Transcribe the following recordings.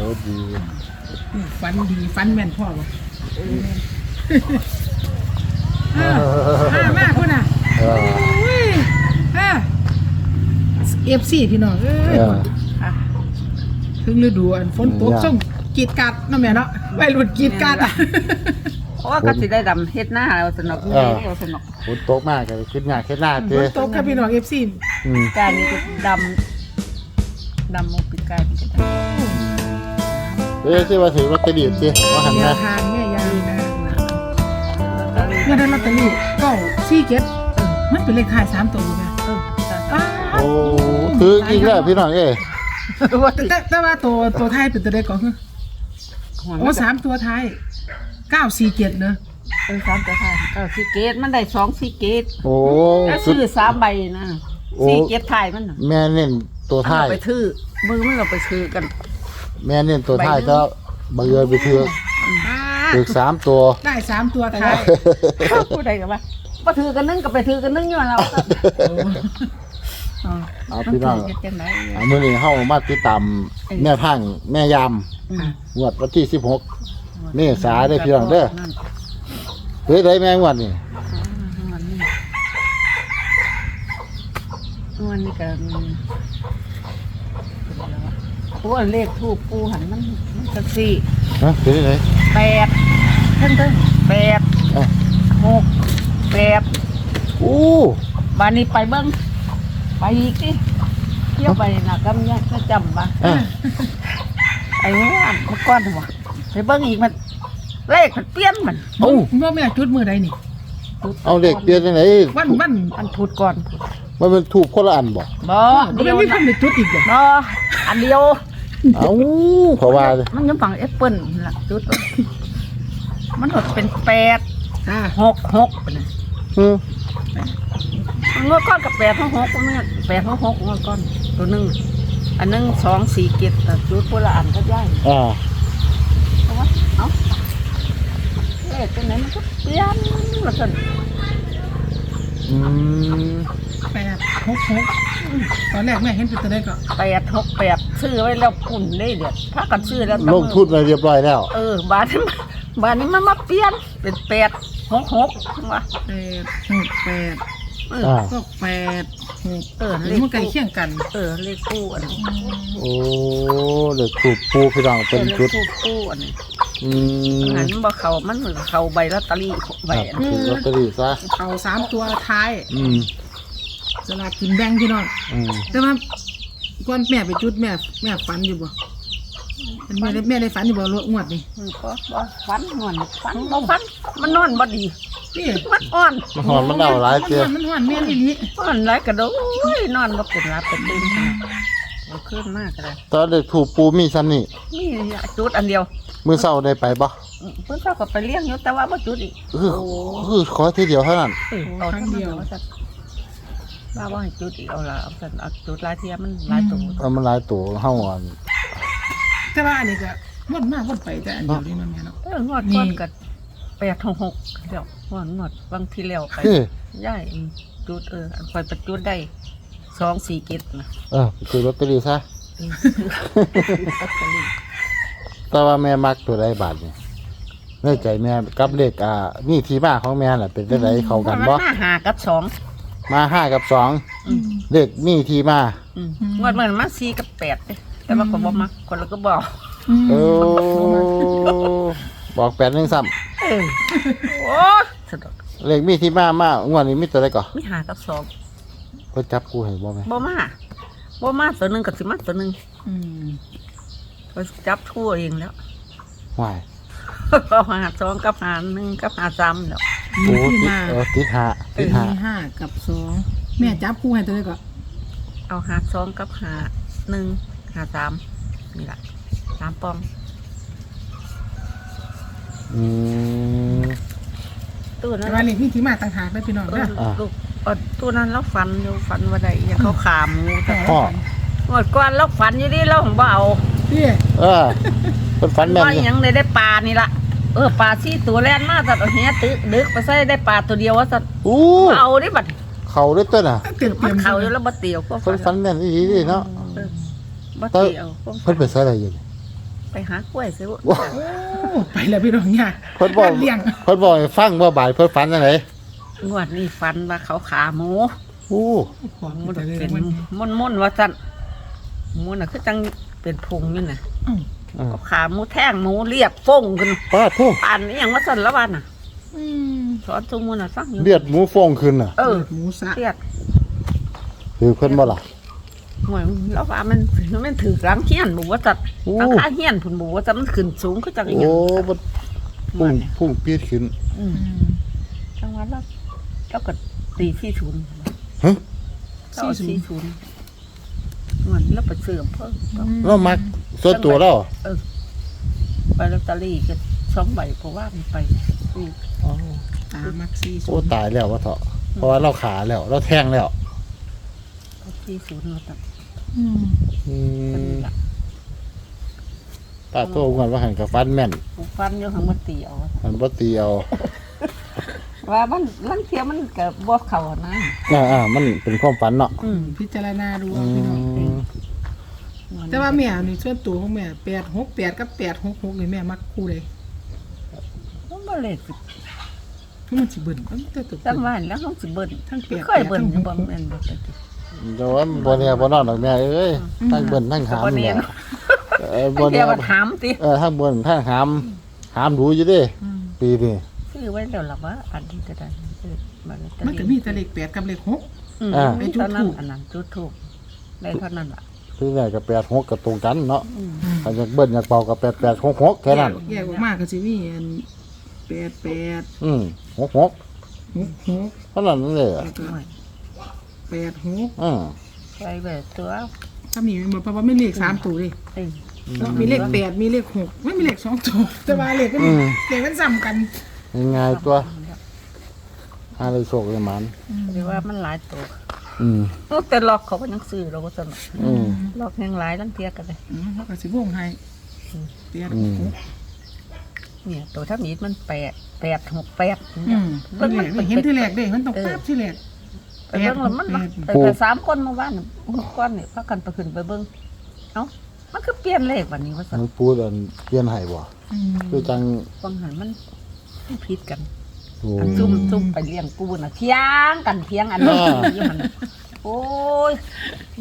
ตัวดีฟันดีฟันแม่นพ่อบ่เออมามากพุ่นน่ะเออโอ้ยอ่าเอฟซีพี่น้องเอ้ยอะถึงฤดูอันฝนตกเนี่ยส่งกรีดกัดเนาะแม่เนาะวัยรุ่นกรีดกัดอะเพราะว่าก็สิได้ดำเฮ็ดหน้าเอาสนุกเออเอาสนุกฝนตกมากเลยขึ้นหน้าขึ้นหน้าเจ้นตกกับพี่น้องเอฟซีการนี้ก็ดำดำหมกปีกายมันจะด เอ้ยที่ว่าถือลอตเตอรี่เจ้ว่าหันยานะทานแม่ยยานะเมื่อได้ลอตเตอรี่ก็ซี่เก็ตมันเป็นเลขท้ายสามตัวอยู่ไงเอออ้าโอ้ถืออีกแล้วพี่น้องเอ้ยว่าแต่แต่ว่าตัวตัวท้ายเป็นตัวใดก่อนคือโอ้สามตัวท้ายเก้าสี่เจ็ดเนอะเออสามตัวท้ายเก้าสี่เกตมันได้สองสี่เกตโอ้แล้วสุด ซื้อสามใบนะโอ้ สี่เกตท้ายมันน่ะแม่เน้นตัวท้ายเอาไปถือมือมันเราไปถือกัน แม่เน้นตัวท้ายก็บังเอิญไปถืออ่าถือสามตัว ได้สามตัวท้ายผู้ใดกันว่าบ่ถือกันนึงก็ไปถือกันนึงอยู่เราอ๋อเอาพี่น้องเฮ็ดจังไดเอามื้อนี้เฮามาติดตามแม่พังแม่ยามอืมงวดวันที่16เมษาเด้อพี่น้องเด้อเฮ้ยได้แม่งวดนี่วันนี้วันนี้ก็มี ปูอันเลขทูปปูหันมันมันจังสี่ฮะเป็นไงแปดเพิ่งเพิ่งแปดเอ้าหกแปดอู้บานนี้ไปเบิ้งไปอีกดิเที่ยวไปน่ะก็มีก็จำบ้าอะไอ้เนี่ยมันก้อนหัวไปเบิ้งอีกมัน เลขมันเปลี่ยนมันเอ้าว่าแม่จุดมือใดนี่เอาเด็กเปลี่ยนจังไหนวันวันมันพูดก่อนมันเป็นถูกคนละอันบ่บ่เดี๋เดียยววมีคนะนไปจุดอีกเหรอ บ่อันเดียว เอ้าเพราะว่า มันยังฝังแอปเปิ้ลล่ะจุดมันหดเป็นแปดอ่าหกหกนะอืมมันงวดก้อนกับแปดหกหกมันแปดหกหกงวดก้อนตัวหนึ่งอันหนึงสองสี่เจ็ดแต่จุดคนละอันก็ได้อ่าเพราะว่าเอ้าเลขตัวไหนมันก็เปลี่ยนแล้วกัน อืมแปดหกหกตอนแรกแม่เห็นเป็นตัวเลขก็แปดหกแปดซื้อไว้แล้วปุ่นได้เด็ดถ้ากันซื้อแล้วลงทุนมาเรียบร้อยแล้ว เออบาทนี้บาทนี้มันมาเปลี่ยนเป็นแปดหกหกว่าแปดหกแปด เอออ่าก็แปดหกเอออันเลนี้ขมันใกล้ตู้เคียงกันเออเลขตู้อันนี้โอ้เด็กถูกปูพี่น้องเป็นชุดเลขตู้ตู้อันนี้อืมหันบ่เขามันเหมือนเขาใบลอตเตอรี่ใบครับถือลอตเตอรี่ซะเอาสามตัวท้ายอืมสลากกินแบ่งพี่น้องอืมแต่ว่าก่อนแม่ไปจุดแม่แม่ฝันอยู่บ่เป็นแม่ได้แม่ได้ฝันอยู่บ่งวดนี่มันก็บ่ฟันนอนฟันบ่ฟันมันนอนบ่ดี นี่มันอ่อนมันหอนมันเดาหลายเตี้ยมันหอนแม่นี่นี่อ่อนหลายกระโดดโอ้ยนอนบ่เป็นรับเป็นตื่นขนาดเอาขึ้นมากเลยตอนเด็กถูกปูมีซ้ำนี่นี่จุดอันเดียวมือเศร้าได้ไปบ่อืมเพิ่นเจ้าก็ไปเลี้ยงอยู่แต่ว่าบ่จุดอีกคือคือขอทีเดียวเท่านั้นเออเอาทั้งเดียวว่าซั่นว่าบ่ให้จุดอีกเอาล่ะเอาซั่นเอาจุดหลายเที่ยมันหลายตัวเอามันหลายตัวเฮาอ่อนแต่ว่าอันนี้ก็วนมาวนไปแต่อันเดียวนี่มันแม่เนาะเอองวดก่อนก็แปดหกหกเดี๋ยว งวดงวดบางทีแล้วไปเฮ้ยย่ายจุดเอออันคอยประจุดได้สองสี่เกตนะเออไปซื้อลอตเตอรี่ซะเออลอตเตอรี่แต่ว่าแม่มักตัวใดบาทนี่ในใจแม่กับเลขอ่านี่ที่มาของแม่น่ะ เป็นจังไดเข้ากันบ่มันมาหากับสองมาห้ากับสองอืมเลขมีที่มา อืมงวดมันมาสี่กับแปดเด้แต่ว่าก็บ่มักคนละก็บอกโอ้บอกแปดหนึ่งซ้เออโอ้ สะดอกำเลขมีที่มามางวดนี้มีตัวใดก่อนมีหากับสองเพิ่นจับกูให้บ่แม่บ่มาบ่มาตัวหนึ่งกับสิมาตัวหนึ่งอืมเขาจับทั่วเองแล้วว้ายก็หาสองกับหาหนึ่งกับหาสามแล้วมีโอ้ที่ติดมาเออติดหาติดหามีห้ากับสองแม่จับคู่ให้ตัวใดก็เอาหาสองกับหาหนึ่งหาสามนี่แหละสามปองอืม ตัวแต่นั้นว่านี่มีที่มาต่างหากได้อพี่น้องเอเด้ออลูกเออตัวนั้นเราฝันอยู่ฝันว่าใดอยังเขาขาหมูแต่พ่อ หมดก่อนเราฝันอยู่ดิเราของเบเอาพี่เออเพิ่นฝันแม่นว่าอยู่หยังได้ได้ปลานี่ละเออปลาซี่ตัวแรกมาสัตว์เอาเฮียตึกดึกไปใส่ได้ปลาตัวเดียวว่าสัตว์อู้บ่เอาดิบัดเขาด้วยตัวน่ะเตรียมเตมัรีนยมเขาอยู่แล้วบ่เตียวก็เพิ่นฝันแม่นอีหลีเด้เนาะบ่เตียวเพิ่นไปใส่อะไรอยู่นี่ ไปหากล้วยซื้อว้าโอ้ไปแล้วพี่น้องเนี่ยเพิ่นบอกเลี้ยงเพิ่นบอกให้ฟังว่าบ่ายเพิ่นฝันจังไดงวดนี้ฟันว่าเขาขาหมูโอ้บอกหมูแต่เลยเป็นมันม่นม่นๆว่าสั่นหมูน่ะคือจังเป็นพุงนี่น่ะอ้าวอ่าเขาขาหมูแท่งหมูเรียบฟ้งขึ้นป้าโทษอันนี้ยังว่าสั่นละวันน่ะอืมสอนทุกมูน่ะสั่งอยู่เลือดหมูฟองขึ้นน่ะเออหมูสะเรียดคือเพิ่นบ่ล่ะ หวยแล้วว่ามันมันถือหลังเฮียนหมูว่าจัดโอ้หลังคาเฮียนผุนหมูว่าจัดมันขึ้นสูงก็จังอหโอ้ย่างมันพุ่งพุ่งปีดขึ้น อืมอืมจังหวะแล้วแล้วก็ตีที่ศูนย์ฮะ ก็เอาที่ศูนย์เหมือนแล้วไปเสื่อมเพิ่มเรามักส่วนตัวเราไปลอตเตอรี่ก็สองใบเพราะว่ามันไปอืมตามักซี่สุโอ้ดตายแล้ววะเถาะเพราะว่าเราขาแล้ว เราแทงแล้ว เอาที่ศูนย์มาตัดอืมอืเป็นมหลักป้าโตกันว่าหันกับฟันแม่นผู้ฟันอยู่ข้างมันตีเอามันบ่ตีเอาว่ามันลังเทียมันกับบวเขานะอ่าอ่ามันเป็นความฝันเนาะอืมพิจารณาดูอืเอาพี่น้อง มแต่ว่าแม่นี่ส่วนตัวของแม่แปดหกแปดกับแปดหกหกนี่แม่มักคู่เลยมันบ่เลยสิทุกมันสิเบิ่นมันแต่ตัวจังหวะแล้วต้องสิเบิ่นทั้งแปดเคยเบิ่นทั้งหบ่กแม่นบ่เป็น ติแต่ว่าบ่เนี่ยบ่นอนดอกแม่เอ้ยทั้งเบิ่นทั้งหามบ่เนี่เนี่ยยเนาะเออบ่เดี๋เนี่ยยวมาถามติเออทั้งเบิ่นทั้งหามหามดูอยู่เดิปีนี้ซื้อไว้แล้วล่ะว่าอันนี้ก็ได้ซื้อมาแล้วมันก็มีแต่เลขแปดกับเลขหกอืมอ่ามีเท่านั้นอันนั้นจุดถูกได้เท่านั้นล่ะคือแม่ก็8 6ก็ตรงกันเนาะอืมถ้าอยากเบิ่นอยากเบาก็8 8 6 6แค่นั้นแยกออกมาก็สิมีอันแปดแปดอืม6 6หกหกเท่านั้นเลยอะแล้วก็โอ้ย แปดหกอืมไปแบบตัวถ้ามีมันเพราะว่าไม่เลขสามตัวเลยเอ้ยมีเลขแปดมีเลขหกไม่มีเลขสองตัวแต่ว่าเลขก็มีเลขมันซ้ำกันง่ายๆตัวหาเลยโชคเลยมันหรือว่ามันหลายตัวอืมโอ้แต่ล็อกเขาก็ยังซื้อเราก็สนุกอืมล็อกแห่งหลายลังเทียกันเลยอืมเขาก็สิวงให้แปดอืมหกเนี่ยตัวถ้ามีดมันแปดแปดหกแปดอืมมันแหลกเห็นที่แหลกเด้มันต้องเออภาพที่แหลก ไปเบิ่งแล้วมันแปดไปแต่สามคนเมื่อวานน่ะก้อนนี่พากันไปขึ้นไปเบิ่งเอ้ามันคือเปลี่ยนเลขวันนี้ว่าสันมันพูดอันเปลี่ยนให้บ่อืมคือจังบางหันมันผิดกันโอ้อันซุ่มซุ่มไปเลี้ยงปูน่ะเที่ยงกันเที่ยงอันนี้อ่าอยู่หั่นโอ้ย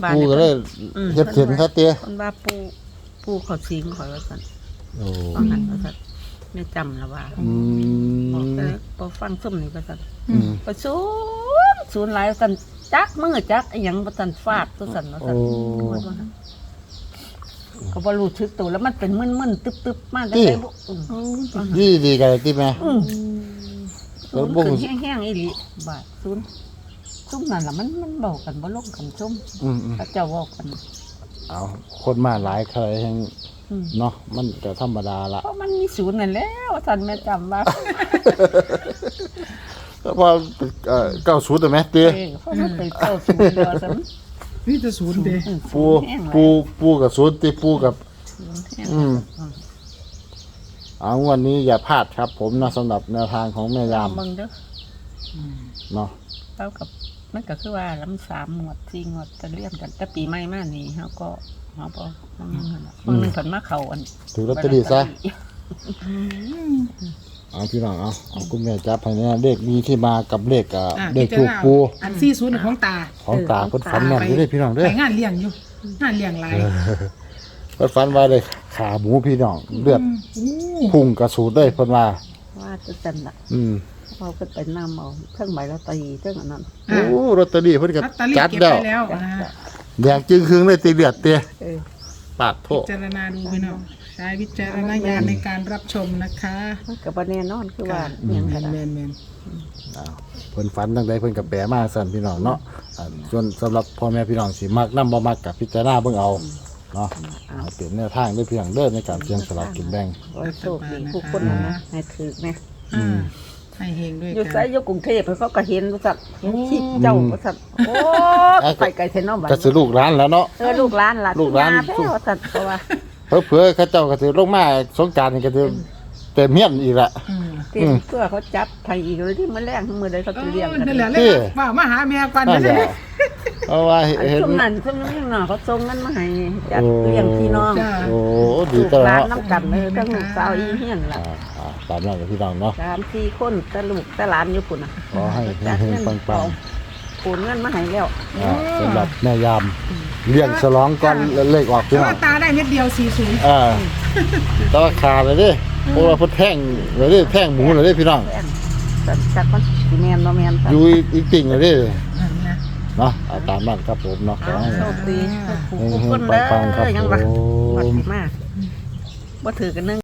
บ้านปูนี่ก็เลยอืมเฮ็ดเข็นซะเตี้ยคนว่าปูปูเขาสิงข่อยว่าสันโอ้บางหันว่าสันไม่จำแล้วว่าอืบอกมแต่พอฟังซุ่มนี่ว่าสันอืม ไปศูนย์ ศูนย์หลายว่าสันจักมือจักอหยังว่าสันฟาดว่าสันว่าสันโอ้ ว่าซั่นก็บ่รู้ทึกตัวแล้วมันเป็นมึนๆตึบๆมาจังไดบ่อืมโอ้ดีดีกันเลยติแม่ อืมแล้ศูวนย์บ่ ขึ้นแห้งๆอีหลีบาทศูนย์ซุ่มนั่นล่ะมันมันเบากันบ่ลงกันซุ่มอืมอืมเขาเจ้าเว้ากัน เอาคนมาหลายเคยแห่งอืม เนาะมันก็ธรรมดาละเพราะมันมีศูนย์นั่นแหล้วท่านแม่จำว่า ก็พอเอ่อเก้าสูตรแต่แม่เตี้ยเออเพราะมันไปเข้าศูนย์เดียวซะมันนี่จะศูนย์เด้อืมปูศูนย์แห้งหลายปูปูกับสูตรติปูกับ ศูนย์แห้งอืมเอาวันนี้อย่าพลาดครับ ผมนะสำหรับแนวทางของแม่ยามมึงเด้อเนาะเท่ากับมันก็คือว่าลำสามหมวดสี่หมวดจะเรียนกันแต่ปีใหม่มานี่เฮาก็เฮาบ่มันยังนั่นน่ะมันนึงเพิ่นมาเข้าอัน ถือลอตเตอรี่ซะ เอาพี่น้องเอาเอาคุณแม่จับให้เนี่ยเลขมีที่มากับเลขอะอะเลขถูกปูอันซี่ศูนย์ของตาของตาเพิ่นฝันแม่นอยู่เด้พี่น้องเด้ไปองานเลี้ยงอยู่งานเลี้ยงหลายเพิ่นฝันว่าได้ขาหมูพี่น้องเลือดอืมพุ่งกระสูดเลยเพิ่นว่า ว่าจะจันล่ะอืมเขาก็ไปนำเอาเครื่องใบลอตเตอรี่เครื่องอันนั้นโอ้ลอตเตอรี่เพิ่นก็ลอตเตอรี่จัดเก็บแล้วไปแล้วอ่าแดงจึงครึ่งเลยตีเลือดเตี้ยเออปาดโทพิษจารณาดูพี่น้องใช้วิจารณญาณในการรับชมนะคะมันก็บ่แน่นอนคือว่าอหยังแมก็นได้แมนแมนอ้าวเพิ่นฝันจังไดเพิ่นก็แปลมาสั่นพี่น้องเนาะอ่าส่วนสำหรับพ่อแม่พี่น้องสิมักนํบ่มักกับพิจารณาเบิ่งเอาเนาะเอาเป็นแนวทางด้วยเพียงเด้อในการเสี่ยงสลากกินแบ่งขอให้โชคดีทุกคนนะนะให้ถือแม่อ่าให้เฮงด้วยอยู่ไสกันอยู่กรุงเทพเขาก็เห็นว่าซั่นเห็นที่เจ้าว่าซั่นโอ้ยไปไกลเทนเนาะบัดก็สิลูกร้านแล้วเนาะ เออลูกหลานล่ะลูกหลานมแพ้ว่าซั่นเพราะว่า เผื่อๆเขาเจ้าก็สิลงมาสงกรานต์นี่ก็สิเต็มเมียนอีกละ อืมเต็มเพื่อเขาจับไทยอีกเลยที่มันแรงมือใดเขาจะเลี้ยงกันนั่นแหละเลยที่ว่ามาหาแม่ก่อนนั่นแหนั่นแหละละเพราะว่าอันเห็น ช่วงนั้นช่วงนั้นยังหน่อเขาส่งเงินมาให้จัดเลี้ยงพี่น้องจ้าโอ้ดีลูกจังหลานเนาะน้ำกันเลยทั้งลูกสาวอีเฮียนล่ะอ่าอ่าตามนั้นกับพี่น้องเนาะสามสี่คนแต่ลูกแต่หลานอยู่ปุ่นอะขอให้จัดเฮเงิงนๆปังเอา โอนเงินมาให้แล้วๆอ่าสำหรับแม่ยามเลี้ยงฉลองก่อนเลขออกพี่แต่น้อว่างตาได้เม็ดเดียวสี่ศูนย์อ่าแตว่าขาดเลยเดิเพราะว่าเพิ่นแท่งเลยเดิแท่งหมูเลยเดิพี่น้องแป้งจัดจัดมันสีแมนบ่แมนจัดอยู่อีกติ่งเลยเดินั่นนะเนาะเอาตามนั้นครับผมเนาะขอเอาให้โชคดีทุกเฮผู้งคนๆเด้ปังๆครับอยังว่าผวัดมมากบ่ถือกันนึง